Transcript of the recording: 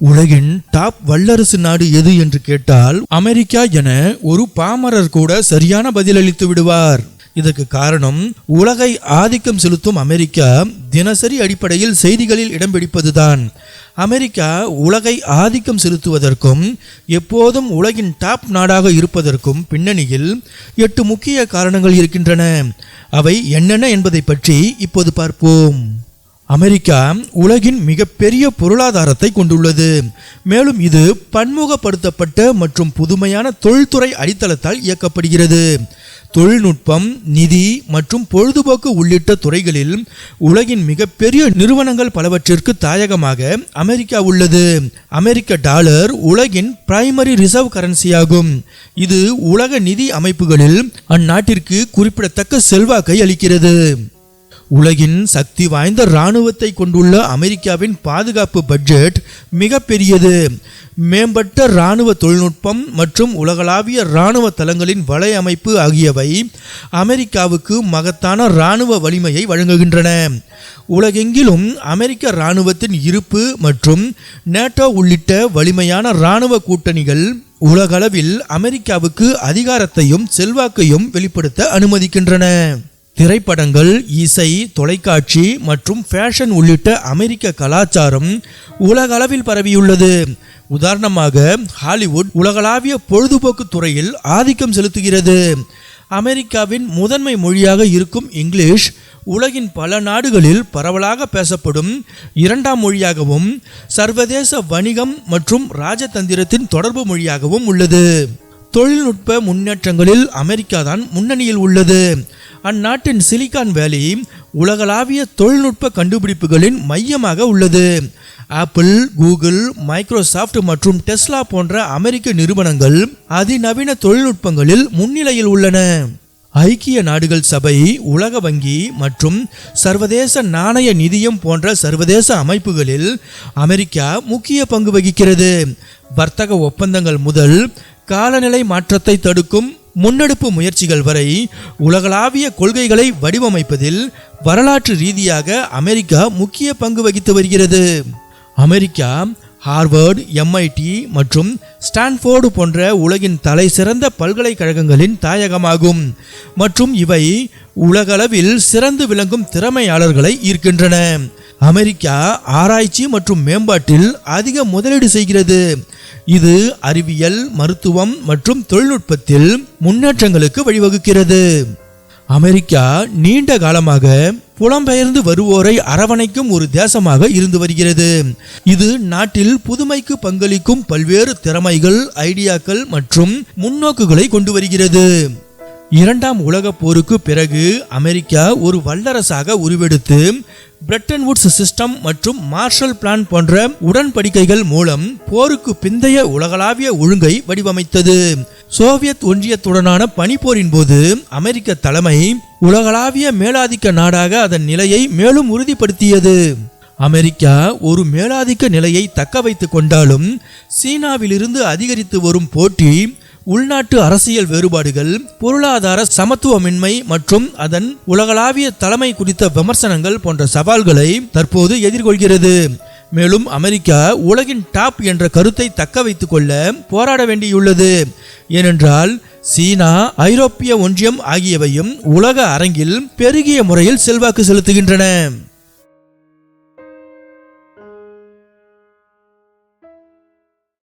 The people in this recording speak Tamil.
உலகின் டாப் வல்லரசு நாடு எது என்று கேட்டால் அமெரிக்கா என ஒரு பாமரர் கூட சரியான பதிலளித்து விடுவார். இதற்கு காரணம் உலகை ஆதிக்கம் செலுத்தும் அமெரிக்கா தினசரி அடிப்படையில் செய்திகளில் இடம் பிடிப்பதுதான். அமெரிக்கா உலகை ஆதிக்கம் செலுத்துவதற்கும் எப்போதும் உலகின் டாப் நாடாக இருப்பதற்கும் பின்னணியில் எட்டு முக்கிய காரணங்கள் இருக்கின்றன. அவை என்னென்ன என்பதை பற்றி இப்போது பார்ப்போம். அமெரிக்கா உலகின் மிகப்பெரிய பொருளாதாரத்தை கொண்டுள்ளது. மேலும் இது பன்முகப்படுத்தப்பட்ட மற்றும் புதுமையான தொழில்துறை அடித்தளத்தால் இயக்கப்படுகிறது. தொழில்நுட்பம் நிதி மற்றும் பொழுதுபோக்கு உள்ளிட்ட துறைகளில் உலகின் மிகப்பெரிய நிறுவனங்கள் பலவற்றிற்கு தாயகமாக அமெரிக்கா உள்ளது. அமெரிக்க டாலர் உலகின் பிரைமரி ரிசர்வ் கரன்சியாகும். இது உலக நிதி அமைப்புகளில் அந்நாட்டிற்கு குறிப்பிடத்தக்க செல்வாக்கை அளிக்கிறது. உலகின் சக்தி வாய்ந்த இராணுவத்தை கொண்டுள்ள அமெரிக்காவின் பாதுகாப்பு பட்ஜெட் மிகப்பெரியது. மேம்பட்ட இராணுவ தொழில்நுட்பம் மற்றும் உலகளாவிய இராணுவ தளங்களின் வலையமைப்பு ஆகியவை அமெரிக்காவுக்கு மகத்தான இராணுவ வலிமையை வழங்குகின்றன. உலகெங்கிலும் அமெரிக்க இராணுவத்தின் இருப்பு மற்றும் நேட்டோ உள்ளிட்ட வலிமையான இராணுவ கூட்டணிகள் உலகளவில் அமெரிக்காவுக்கு அதிகாரத்தையும் செல்வாக்கையும் வெளிப்படுத்த அனுமதிக்கின்றன. திரைப்படங்கள் இசை தொலைக்காட்சி மற்றும் ஃபேஷன் உள்ளிட்ட அமெரிக்க கலாச்சாரம் உலகளவில் பரவியுள்ளது. உதாரணமாக ஹாலிவுட் உலகளாவிய பொழுதுபோக்கு துறையில் ஆதிக்கம் செலுத்துகிறது. அமெரிக்காவின் முதன்மை மொழியாக இருக்கும் இங்கிலீஷ் உலகின் பல நாடுகளில் பரவலாக பேசப்படும் இரண்டாம் மொழியாகவும் சர்வதேச வணிகம் மற்றும் ராஜதந்திரத்தின் தொடர்பு மொழியாகவும் உள்ளது. தொழில்நுட்ப முன்னேற்றங்களில் அமெரிக்கா தான் முன்னணியில் உள்ளது. அந்நாட்டின் சிலிகான் வேலி உலகளாவிய தொழில்நுட்ப கண்டுபிடிப்புகளின் மையமாக உள்ளது. ஆப்பிள் கூகுள் மைக்ரோசாஃப்ட் மற்றும் டெஸ்லா போன்ற அமெரிக்க நிறுவனங்கள் அதிநவீன தொழில்நுட்பங்களில் முன்னிலையில் உள்ளன. ஐக்கிய நாடுகள் சபை உலக வங்கி மற்றும் சர்வதேச நாணய நிதியம் போன்ற சர்வதேச அமைப்புகளில் அமெரிக்கா முக்கிய பங்கு வகிக்கிறது. வர்த்தக ஒப்பந்தங்கள் முதல் காலநிலை மாற்றத்தை தடுக்கும் முன்னெடுப்பு முயற்சிகள் வரை உலகளாவிய கொள்கைகளை வடிவமைப்பதில் வரலாற்று ரீதியாக அமெரிக்கா முக்கிய பங்கு வகித்து வருகிறது. அமெரிக்கா ஹார்வர்டு எம்ஐடி மற்றும் ஸ்டான்ஃபோர்டு போன்ற உலகின் தலை சிறந்த பல்கலைக்கழகங்களின் தாயகமாகும். மற்றும் இவை உலகளவில் சிறந்து விளங்கும் திறமையாளர்களை ஈர்க்கின்றன. அமெரிக்கா ஆராய்ச்சி மற்றும் மேம்பாட்டில் அதிக முதலீடு செய்கிறது. இது அறிவியல் மருத்துவம் மற்றும் தொழில்நுட்பத்தில் முன்னேற்றங்களுக்கு வழிவகுக்கிறது. அமெரிக்கா நீண்ட காலமாக புலம்பெயர்ந்து வருவோரை அரவணைக்கும் ஒரு தேசமாக இருந்து வருகிறது. இது நாட்டில் புதுமைக்கு பங்களிக்கும் பல்வேறு திறமைகள் ஐடியாக்கள் மற்றும் முன்னோக்குகளை கொண்டு வருகிறது. இரண்டாம் உலகப் போருக்கு பிறகு அமெரிக்கா ஒரு வல்லரசாக உருவெடுத்து பிரெட்டன் வுட்ஸ் சிஸ்டம் மற்றும் மார்ஷல் பிளான் போன்ற உடன்படிக்கைகள் மூலம் போருக்கு பிந்தைய உலகளாவிய ஒழுங்கை வடிவமைத்தது. சோவியத் ஒன்றியத்துடனான பனிப்போரின் போது அமெரிக்க தலைமை உலகளாவிய மேலாதிக்க நாடாக அதன் நிலையை மேலும் உறுதிப்படுத்தியது. அமெரிக்கா ஒரு மேலாதிக்க நிலையை தக்க வைத்துக் கொண்டாலும் சீனாவிலிருந்து அதிகரித்து வரும் போட்டி உள்நாட்டு அரசியல் வேறுபாடுகள் பொருளாதார சமத்துவமின்மை மற்றும் அதன் உலகளாவிய தலைமை குறித்த விமர்சனங்கள் போன்ற சவால்களை தற்போது எதிர்கொள்கிறது. மேலும் அமெரிக்கா உலகின் டாப் என்ற கருத்தை தக்க வைத்துக் கொள்ள போராட வேண்டியுள்ளது. ஏனென்றால் சீனா ஐரோப்பிய ஒன்றியம் ஆகியவையும் உலக அரங்கில் பெருகிய முறையில் செல்வாக்கு செலுத்துகின்றன.